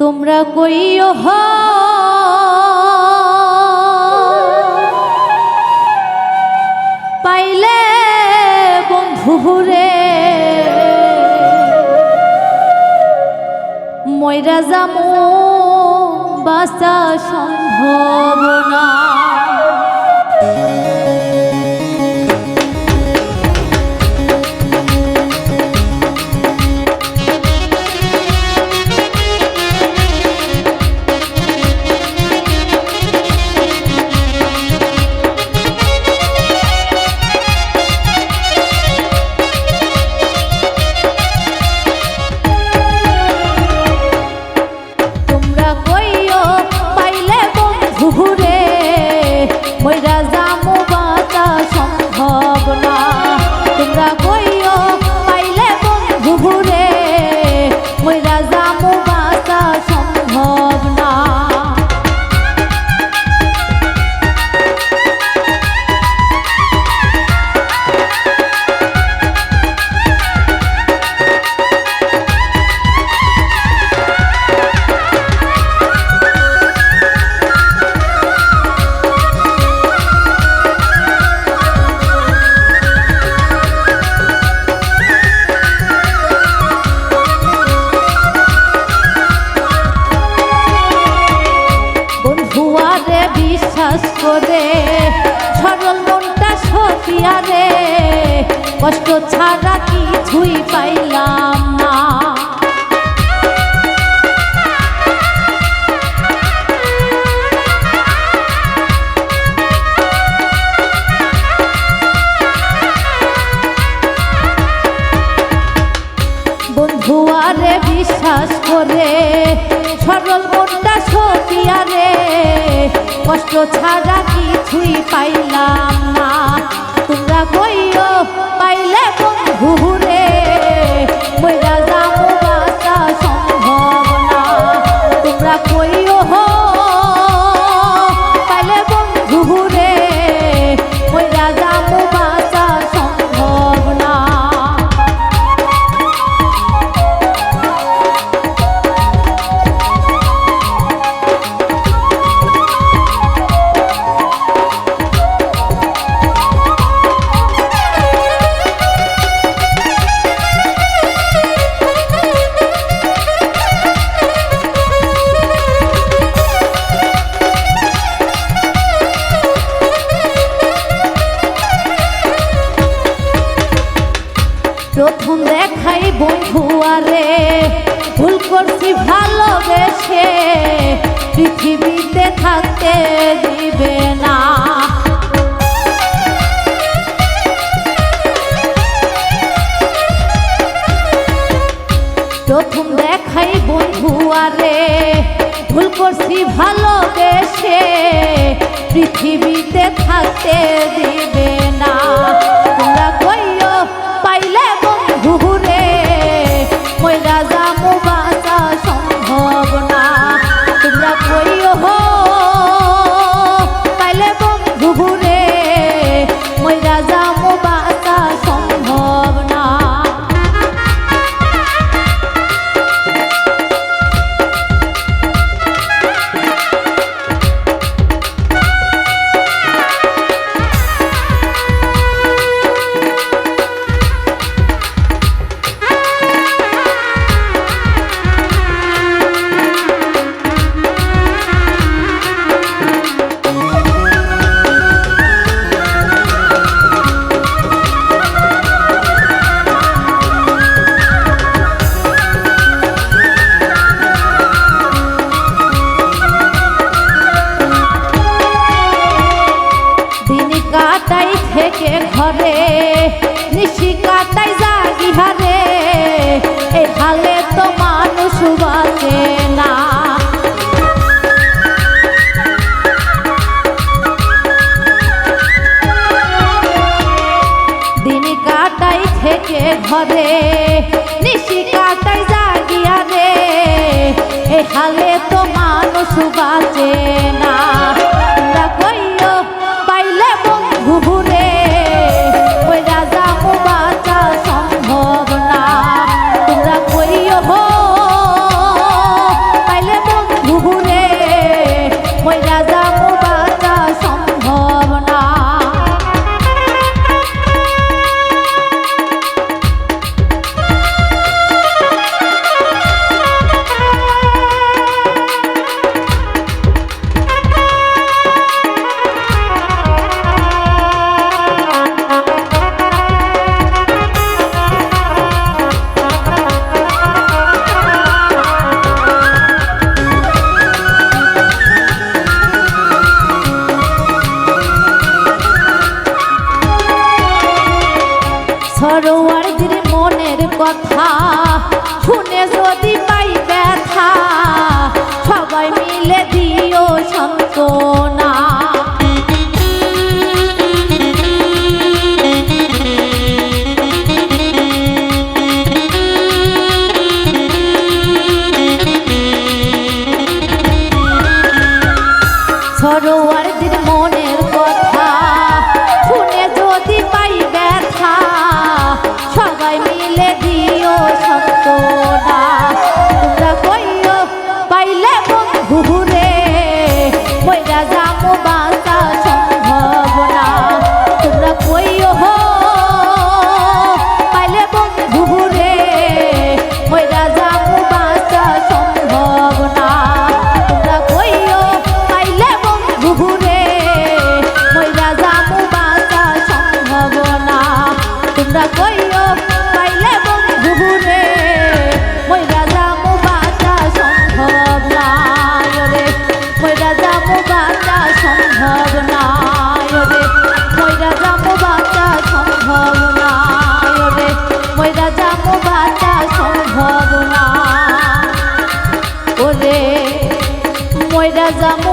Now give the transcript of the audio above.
তোমরা কইও হ। পাইলে বন্ধুরে ময়রা যামো বাসা সম্ভব না। তোমরা বিশ্বাস করে সরল মনটা সতিয়ারে কষ্ট ছাড়া কিছুই পাইলাম না। বন্ধুয়ারে বিশ্বাস করে। সরল মনটা সতিয়ারে কষ্ট ছাড়া কিছুই পাইলাম না। তোমরা কইও পাইলে বন্ধুরে মইরা প্রথম দেখাই বন্ধু, আরে ভুল করছি, ভালোবেসে পৃথিবীতে থাকতে দিবে না। প্রথম দেখাই বন্ধু, আরে ভুল করছি, ভালোবেসে পৃথিবীতে থাকতে দিবে না। থেকে ঘরে নিশি কাটাই জাগি হারে এই হালে তো মানুষ বাঁচে না। দিন কাটাই থেকে ঘরে নিশি কাটাই জাগিয়া রে এ হালে তো মানুষ সরোয়ারজির মনের কথা শুনে যদি ওরে ময়রা যাব